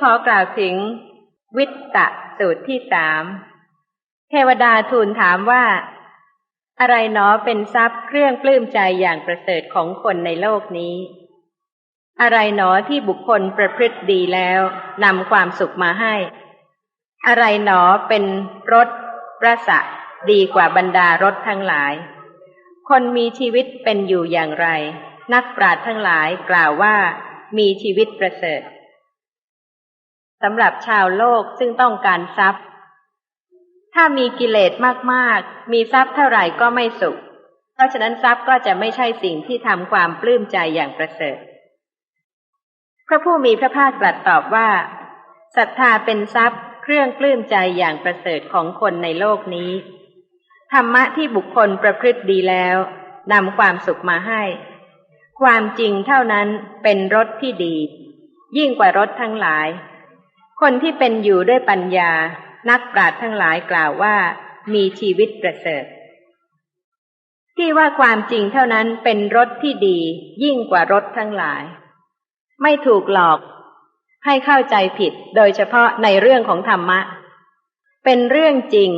ขอกล่าวถึงวิตตะสูตรที่สามเทวดาทูลถามว่า อะไรหนอเป็นทรัพย์เครื่องปลื้มใจอย่างประเสริฐของคนในโลกนี้ อะไรหนอที่บุคคลประพฤติดีแล้วนำความสุขมาให้ อะไรหนอเป็นรถประสะดีกว่าบรรดารถทั้งหลาย คนมีชีวิตเป็นอยู่อย่างไร นักปราชญ์ทั้งหลายกล่าวว่ามีชีวิตประเสริฐ สำหรับชาวโลกซึ่งต้องการทรัพย์ ถ้ามีกิเลสมากๆ มีทรัพย์เท่าไหร่ก็ไม่สุข เพราะฉะนั้นทรัพย์ก็จะไม่ใช่สิ่งที่ทำความปลื้มใจอย่างประเสริฐ พระผู้มีพระภาคตรัสตอบว่าศรัทธาเป็นทรัพย์เครื่องปลื้มใจอย่างประเสริฐของคนในโลกนี้ ธรรมะที่บุคคลประพฤติดีแล้วนำความสุขมาให้ ความจริงเท่านั้นเป็นรถที่ดี ยิ่งกว่ารถทั้งหลาย คนที่เป็นอยู่ด้วยปัญญา นักปราชญ์ทั้งหลายกล่าวว่า มีชีวิตประเสริฐ ที่ว่าความจริงเท่านั้นเป็นรถที่ดี ยิ่งกว่ารถทั้งหลาย ไม่ถูกหลอก ให้เข้าใจผิดโดยเฉพาะในเรื่องของธรรมะ เป็นเรื่องจริง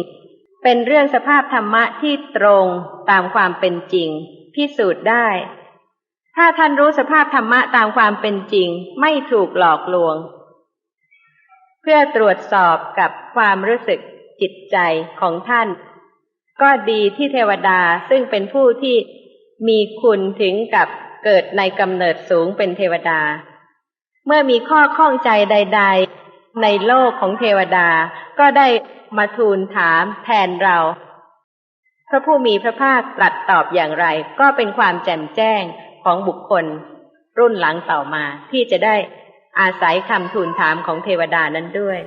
เป็นเรื่องสภาพธรรมะที่ตรงตามความเป็นจริง พิสูจน์ได้ ถ้าท่านรู้สภาพธรรมะตามความเป็นจริง ไม่ถูกหลอกลวง เพื่อตรวจสอบกับความรู้สึกจิตใจของท่าน ก็ดีที่เทวดาซึ่งเป็นผู้ที่มีคุณถึงกับเกิดในกำเนิดสูงเป็นเทวดา เมื่อมีข้อข้องใจใด ๆ ในโลกของเทวดาก็ได้มาทูลถามแทนเรา พระผู้มีพระภาคตรัสตอบอย่างไร ก็เป็นความแจ่มแจ้งของบุคคล รุ่นหลังต่อมาที่จะได้ อาศัยคำทูลถามของเทวดานั้นด้วย